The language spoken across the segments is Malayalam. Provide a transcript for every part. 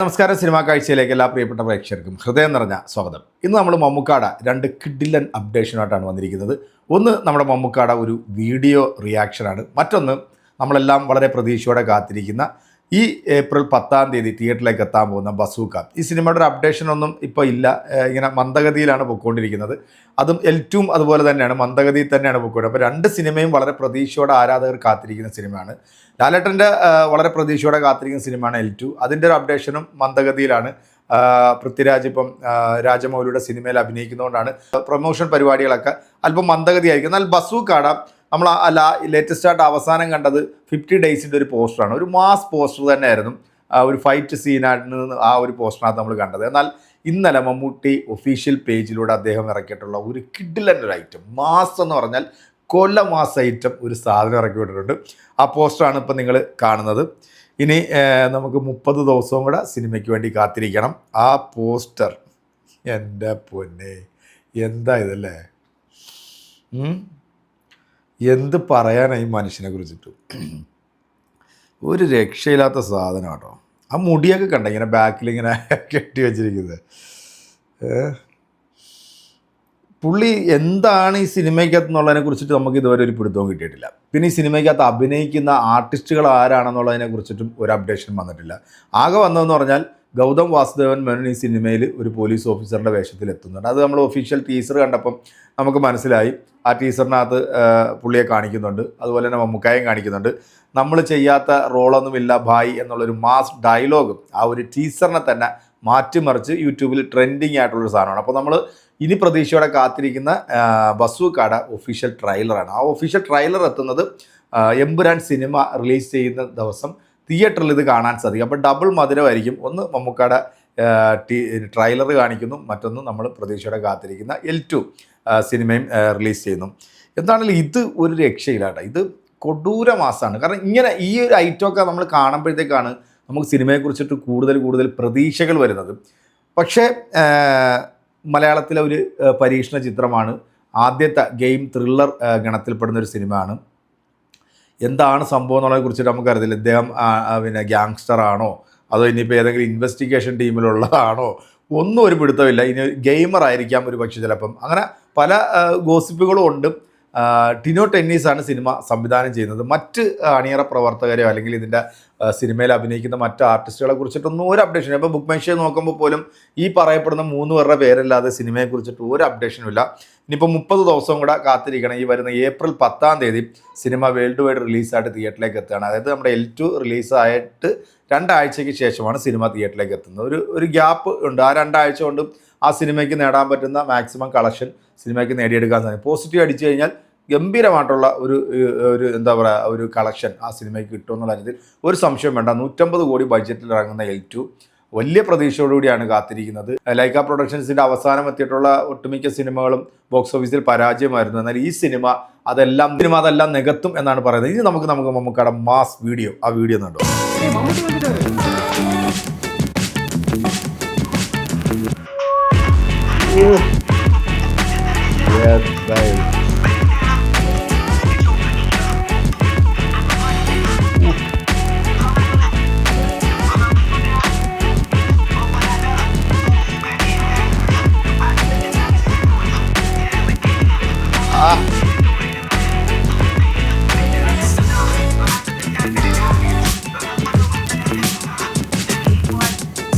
നമസ്കാരം സിനിമാ കാഴ്ചയിലേക്ക് എല്ലാ പ്രിയപ്പെട്ട പ്രേക്ഷകർക്കും ഹൃദയം നിറഞ്ഞ സ്വാഗതം. ഇന്ന് നമ്മൾ മമ്മൂക്കാട രണ്ട് കിഡിലൻ അപ്ഡേഷനായിട്ടാണ് വന്നിരിക്കുന്നത്. ഒന്ന് നമ്മുടെ മമ്മൂക്കാട ഒരു വീഡിയോ റിയാക്ഷനാണ്. മറ്റൊന്ന് നമ്മളെല്ലാം വളരെ പ്രതീക്ഷയോടെ കാത്തിരിക്കുന്ന ഈ ഏപ്രിൽ പത്താം തീയതി തിയേറ്ററിലേക്ക് എത്താൻ പോകുന്ന ബസൂക്ക. ഈ സിനിമയുടെ ഒരു അപ്ഡേഷൻ ഒന്നും ഇപ്പോൾ ഇല്ല. ഇങ്ങനെ മന്ദഗതിയിലാണ് പൊയ്ക്കൊണ്ടിരിക്കുന്നത് അതും എൽ ടും അതുപോലെ തന്നെയാണ്. മന്ദഗതിയിൽ തന്നെയാണ് പൊയ്ക്കൊണ്ടത് അപ്പോൾ രണ്ട് സിനിമയും വളരെ പ്രതീക്ഷയോടെ ആരാധകർ കാത്തിരിക്കുന്ന സിനിമയാണ്. ലാലേട്ടന്റെ വളരെ പ്രതീക്ഷയോടെ കാത്തിരിക്കുന്ന സിനിമയാണ് എൽ ടു അതിന്റെ ഒരു അപ്ഡേഷനും മന്ദഗതിയിലാണ്. പൃഥ്വിരാജ് ഇപ്പം രാജമൗലിയുടെ സിനിമയിൽ അഭിനയിക്കുന്നതുകൊണ്ടാണ്. പ്രൊമോഷൻ പരിപാടികളൊക്കെ അല്പം മന്ദഗതിയായിരിക്കും. എന്നാൽ ബസൂക്കാട നമ്മൾ അല്ല ലേറ്റസ്റ്റ് ആയിട്ട് അവസാനം കണ്ടത് ഫിഫ്റ്റി ഡേയ്സിന്റെ ഒരു പോസ്റ്ററാണ് ഒരു മാസ് പോസ്റ്റർ തന്നെയായിരുന്നു. ഒരു ഫൈറ്റ് സീനായിട്ട് ആ ഒരു പോസ്റ്ററിനകത്ത് നമ്മൾ കണ്ടത്. എന്നാൽ ഇന്നലെ മമ്മൂട്ടി ഒഫീഷ്യൽ പേജിലൂടെ അദ്ദേഹം ഇറക്കിയിട്ടുള്ള ഒരു കിഡിലൻ ഒരു ഐറ്റം മാസ് എന്ന് പറഞ്ഞാൽ കൊല്ല മാസ് ഐറ്റം ഒരു സാധനം ഇറക്കി വിട്ടിട്ടുണ്ട്. ആ പോസ്റ്ററാണ് ഇപ്പം നിങ്ങൾ കാണുന്നത്. ഇനി നമുക്ക് മുപ്പത് ദിവസവും കൂടെ സിനിമയ്ക്ക് വേണ്ടി കാത്തിരിക്കണം. ആ പോസ്റ്റർ എന്റെ പൊന്നെ എന്താ ഇതല്ലേ? എന്ത് പറയാനായി മനുഷ്യനെ കുറിച്ചിട്ട്? ഒരു രക്ഷയില്ലാത്ത സാധനം കേട്ടോ. ആ മുടിയൊക്കെ കണ്ട? ഇങ്ങനെ ബാക്കിൽ ഇങ്ങനെ കെട്ടി വെച്ചിരിക്കുന്നത്. പുള്ളി എന്താണ് ഈ സിനിമയ്ക്കകത്ത് എന്നുള്ളതിനെ കുറിച്ചിട്ട് നമുക്ക് ഇതുവരെ ഒരു പിടുത്തവും കിട്ടിയിട്ടില്ല. പിന്നെ ഈ സിനിമയ്ക്കകത്ത് അഭിനയിക്കുന്ന ആർട്ടിസ്റ്റുകൾ ആരാണെന്നുള്ളതിനെ കുറിച്ചിട്ടും ഒരു അപ്ഡേഷൻ വന്നിട്ടില്ല. ആകെ വന്നതെന്ന് പറഞ്ഞാൽ ഗൗതം വാസുദേവൻ മേനോൻ ഈ സിനിമയിൽ ഒരു പോലീസ് ഓഫീസറിന്റെ വേഷത്തിൽ എത്തുന്നുണ്ട് അത് നമ്മൾ ഒഫീഷ്യൽ ടീസർ കണ്ടപ്പം നമുക്ക് മനസ്സിലായി. ആ ടീസറിനകത്ത് പുള്ളിയെ കാണിക്കുന്നുണ്ട്. അതുപോലെ തന്നെ മമ്മൂക്കായും കാണിക്കുന്നുണ്ട്. നമ്മൾ ചെയ്യാത്ത റോളൊന്നുമില്ല ഭായ് എന്നുള്ളൊരു മാസ് ഡയലോഗും ആ ഒരു ടീസറിനെ തന്നെ മാറ്റിമറിച്ച് യൂട്യൂബിൽ ട്രെൻഡിങ് ആയിട്ടുള്ളൊരു സാധനമാണ്. അപ്പോൾ നമ്മൾ ഇനി പ്രതീക്ഷയോടെ കാത്തിരിക്കുന്ന ബസു ബസൂക്കാട ഒഫീഷ്യൽ ട്രailer-ആണ് ആ ഒഫീഷ്യൽ ട്രെയിലർ എത്തുന്നത് എമ്പുരാൻ സിനിമ റിലീസ് ചെയ്യുന്ന ദിവസം തിയേറ്ററിൽ ഇത് കാണാൻ സാധിക്കും. അപ്പോൾ ഡബിൾ മധുരമായിരിക്കും. ഒന്ന് മമ്മൂക്കയുടെ ട്രailer കാണിക്കുന്നു. മറ്റൊന്ന് നമ്മൾ പ്രതീക്ഷയോടെ കാത്തിരിക്കുന്ന എൽ ടു സിനിമയും റിലീസ് ചെയ്യുന്നു. എന്താണെങ്കിലും ഇത് ഒരു രക്ഷയിലാട്ടെ ഇത് കൊടൂര മാസമാണ് കാരണം ഇങ്ങനെ ഈ ഒരു ഐറ്റമൊക്കെ നമ്മൾ കാണുമ്പോഴത്തേക്കാണ് നമുക്ക് സിനിമയെക്കുറിച്ചിട്ട് കൂടുതൽ കൂടുതൽ പ്രതീക്ഷകൾ വരുന്നത്. പക്ഷേ മലയാളത്തിലെ ഒരു പരീക്ഷണ ചിത്രമാണ് ആദ്യത്തെ ഗെയിം ത്രില്ലർ ഗണത്തിൽപ്പെടുന്ന ഒരു സിനിമയാണ്. എന്താണ് സംഭവം എന്നുള്ളതിനെ കുറിച്ചിട്ട് നമുക്കറിയത്തില്ല. ഇദ്ദേഹം പിന്നെ ഗ്യാങ്സ്റ്റർ ആണോ അതോ ഇനിയിപ്പോൾ ഏതെങ്കിലും ഇൻവെസ്റ്റിഗേഷൻ ടീമിലുള്ളതാണോ? ഒന്നും ഒരു പിടുത്തമില്ല. ഇനി ഗെയിമർ ആയിരിക്കാം ഒരു പക്ഷേ ചിലപ്പം. അങ്ങനെ പല ഗോസിപ്പുകളും ഉണ്ട്. ടിനോ ടെന്നീസാണ് സിനിമ സംവിധാനം ചെയ്യുന്നത്. മറ്റ് അണിയറ പ്രവർത്തകരെയോ അല്ലെങ്കിൽ ഇതിന്റെ സിനിമയിൽ അഭിനയിക്കുന്ന മറ്റ് ആർട്ടിസ്റ്റുകളെ കുറിച്ചിട്ടൊന്നും ഒരു അപ്ഡേഷൻ ഇപ്പോൾ ബുക്ക് മൈഷയെ നോക്കുമ്പോൾ പോലും ഈ പറയപ്പെടുന്ന മൂന്ന് പേരുടെ പേരല്ലാതെ സിനിമയെക്കുറിച്ചിട്ട് ഒരു അപ്ഡേഷനും ഇല്ല. ഇനിയിപ്പോൾ മുപ്പത് ദിവസവും കൂടെ കാത്തിരിക്കണം. ഈ വരുന്ന ഏപ്രിൽ പത്താം തീയതി സിനിമ വേൾഡ് വൈഡ് റിലീസായിട്ട് തിയേറ്ററിലേക്ക് എത്തുകയാണ്. അതായത് നമ്മുടെ എൽ ടു റിലീസായിട്ട് രണ്ടാഴ്ചയ്ക്ക് ശേഷമാണ് സിനിമ തിയേറ്ററിലേക്ക് എത്തുന്നത്. ഒരു ഒരു ഗ്യാപ്പ് ഉണ്ട്. ആ രണ്ടാഴ്ച കൊണ്ട് ആ സിനിമയ്ക്ക് നേടാൻ പറ്റുന്ന മാക്സിമം കളക്ഷൻ സിനിമയ്ക്ക് നേടിയെടുക്കാൻ സാധിക്കും. പോസിറ്റീവ് അടിച്ചു കഴിഞ്ഞാൽ ഗംഭീരമായിട്ടുള്ള ഒരു ഒരു എന്താ പറയുക ഒരു കളക്ഷൻ ആ സിനിമയ്ക്ക് കിട്ടുമെന്നുള്ള കാര്യത്തിൽ ഒരു സംശയം വേണ്ട. നൂറ്റമ്പത് കോടി ബഡ്ജറ്റിൽ ഇറങ്ങുന്ന എൽ ടു വലിയ പ്രതീക്ഷയോടുകൂടിയാണ് കാത്തിരിക്കുന്നത്. ലൈക്ക പ്രൊഡക്ഷൻസിന്റെ അവസാനം എത്തിയിട്ടുള്ള ഒട്ടുമിക്ക സിനിമകളും ബോക്സ് ഓഫീസിൽ പരാജയമായിരുന്നു. എന്നാൽ ഈ സിനിമ അതെല്ലാം സിനിമ അതെല്ലാം നികത്തും എന്നാണ് പറയുന്നത്. ഇനി നമുക്ക് നമുക്ക് മമ്മൂക്കയുടെ മാസ് വീഡിയോ ആ വീഡിയോ കണ്ടോ?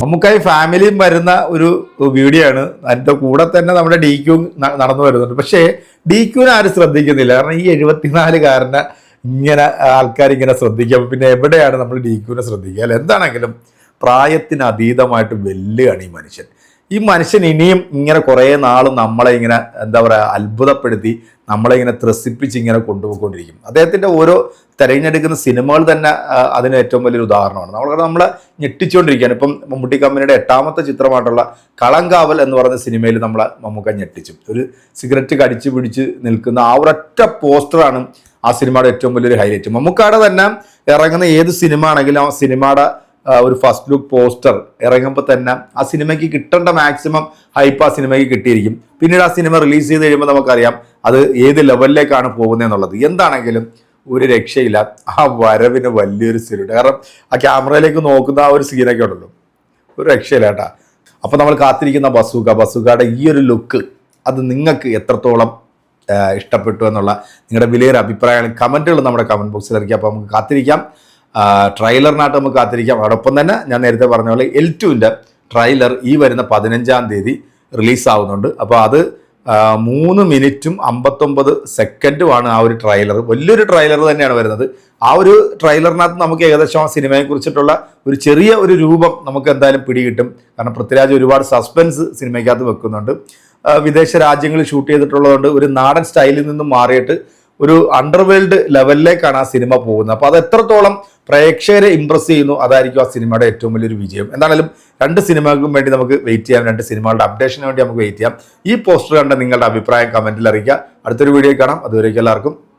മമ്മൂക്കായി ഫാമിലിയും വരുന്ന ഒരു വീഡിയോ ആണ് അതിന്റെ കൂടെ തന്നെ നമ്മുടെ ഡി ക്യൂ നടന്നു വരുന്നുണ്ട്. പക്ഷേ ഡി ക്യൂനെ ആരും ശ്രദ്ധിക്കുന്നില്ല. കാരണം ഈ എഴുപത്തിനാലുകാരനെ ഇങ്ങനെ ആൾക്കാർ ഇങ്ങനെ ശ്രദ്ധിക്കുക പിന്നെ എവിടെയാണ് നമ്മൾ ഡി ക്യൂനെ ശ്രദ്ധിക്കുക? അല്ല എന്താണെങ്കിലും പ്രായത്തിനതീതമായിട്ട് വെല്ലുകയാണ് ഈ മനുഷ്യൻ. ഈ മനുഷ്യൻ ഇനിയും ഇങ്ങനെ കുറേ നാളും നമ്മളെ ഇങ്ങനെ എന്താ പറയുക അത്ഭുതപ്പെടുത്തി നമ്മളെ ഇങ്ങനെ ത്രസിപ്പിച്ച് ഇങ്ങനെ കൊണ്ടുപോയിക്കൊണ്ടിരിക്കും. അദ്ദേഹത്തിന്റെ ഓരോ തിരഞ്ഞെടുക്കുന്ന സിനിമകൾ തന്നെ അതിന് ഏറ്റവും വലിയൊരു ഉദാഹരണമാണ്. നമ്മൾ നമ്മളെ ഞെട്ടിച്ചുകൊണ്ടിരിക്കുകയാണ്. ഇപ്പം മമ്മൂട്ടി കമ്പനിയുടെ എട്ടാമത്തെ ചിത്രമായിട്ടുള്ള കളങ്കാവൽ എന്ന് പറയുന്ന സിനിമയിൽ നമ്മളെ മമ്മൂക്ക ഞെട്ടിച്ചു. ഒരു സിഗരറ്റ് കടിച്ചു പിടിച്ച് നിൽക്കുന്ന ആ ഒരൊറ്റ പോസ്റ്ററാണ് ആ സിനിമയുടെ ഏറ്റവും വലിയൊരു ഹൈലൈറ്റ്. മമ്മൂക്കാടെ തന്നെ ഇറങ്ങുന്ന ഏത് സിനിമ ആണെങ്കിലും ആ സിനിമയുടെ ഒരു ഫസ്റ്റ് ലുക്ക് പോസ്റ്റർ ഇറങ്ങുമ്പോൾ തന്നെ ആ സിനിമയ്ക്ക് കിട്ടേണ്ട മാക്സിമം ഹൈപ്പ് ആ സിനിമയ്ക്ക് കിട്ടിയിരിക്കും. പിന്നീട് ആ സിനിമ റിലീസ് ചെയ്ത് കഴിയുമ്പോൾ നമുക്കറിയാം അത് ഏത് ലെവലിലേക്കാണ് പോകുന്നത് എന്നുള്ളത്. എന്താണെങ്കിലും ഒരു രക്ഷയില്ല. ആ വരവിന് വലിയൊരു സീനുണ്ട് കാരണം ആ ക്യാമറയിലേക്ക് നോക്കുന്ന ആ ഒരു സീനൊക്കെ ഉണ്ടല്ലോ. ഒരു രക്ഷയില്ല കേട്ടാ. അപ്പോൾ നമ്മൾ കാത്തിരിക്കുന്ന ബസൂക ബസുകയുടെ ഈ ഒരു ലുക്ക് അത് നിങ്ങൾക്ക് എത്രത്തോളം ഇഷ്ടപ്പെട്ടു എന്നുള്ള നിങ്ങളുടെ വിലയേറെ അഭിപ്രായങ്ങൾ കമന്റുകൾ നമ്മുടെ കമന്റ് ബോക്സിൽ ഇറക്കി. അപ്പോൾ നമുക്ക് കാത്തിരിക്കാം. ട്രെയിലറിനായിട്ട് നമുക്ക് കാത്തിരിക്കാം. അതോടൊപ്പം തന്നെ ഞാൻ നേരത്തെ പറഞ്ഞ പോലെ എൽ ടുവിന്റെ ട്രെയിലർ ഈ വരുന്ന പതിനഞ്ചാം തീയതി റിലീസാവുന്നുണ്ട് അപ്പോൾ അത് മൂന്ന് മിനിറ്റും അമ്പത്തൊമ്പത് സെക്കൻഡുമാണ് ആ ഒരു ട്രെയിലർ വലിയൊരു ട്രെയിലർ തന്നെയാണ് വരുന്നത്. ആ ഒരു ട്രെയിലറിനകത്ത് നമുക്ക് ഏകദേശം ആ സിനിമയെ കുറിച്ചിട്ടുള്ള ഒരു ചെറിയ ഒരു രൂപം നമുക്ക് എന്തായാലും പിടികിട്ടും. കാരണം പൃഥ്വിരാജ് ഒരുപാട് സസ്പെൻസ് സിനിമയ്ക്കകത്ത് വെക്കുന്നുണ്ട്. വിദേശ രാജ്യങ്ങളിൽ ഷൂട്ട് ചെയ്തിട്ടുള്ളതുകൊണ്ട് ഒരു നാടൻ സ്റ്റൈലിൽ നിന്നും മാറിയിട്ട് ഒരു അണ്ടർവേൾഡ് ലെവലിലേക്കാണ് ആ സിനിമ പോകുന്നത്. അപ്പോൾ അത് എത്രത്തോളം പ്രേക്ഷകരെ ഇംപ്രസ് ചെയ്യുന്നു. അതായിരിക്കും ആ സിനിമയുടെ ഏറ്റവും വലിയൊരു വിജയം. എന്താണെങ്കിലും രണ്ട് സിനിമകൾക്കും വേണ്ടി നമുക്ക് വെയിറ്റ് ചെയ്യാം. രണ്ട് സിനിമകളുടെ അപ്ഡേഷന് വേണ്ടി നമുക്ക് വെയിറ്റ് ചെയ്യാം. ഈ പോസ്റ്റർ കണ്ട നിങ്ങളുടെ അഭിപ്രായം കമന്റിൽ അറിയിക്കുക. അടുത്തൊരു വീഡിയോ കാണാം. അതുവരേക്കും എല്ലാവർക്കും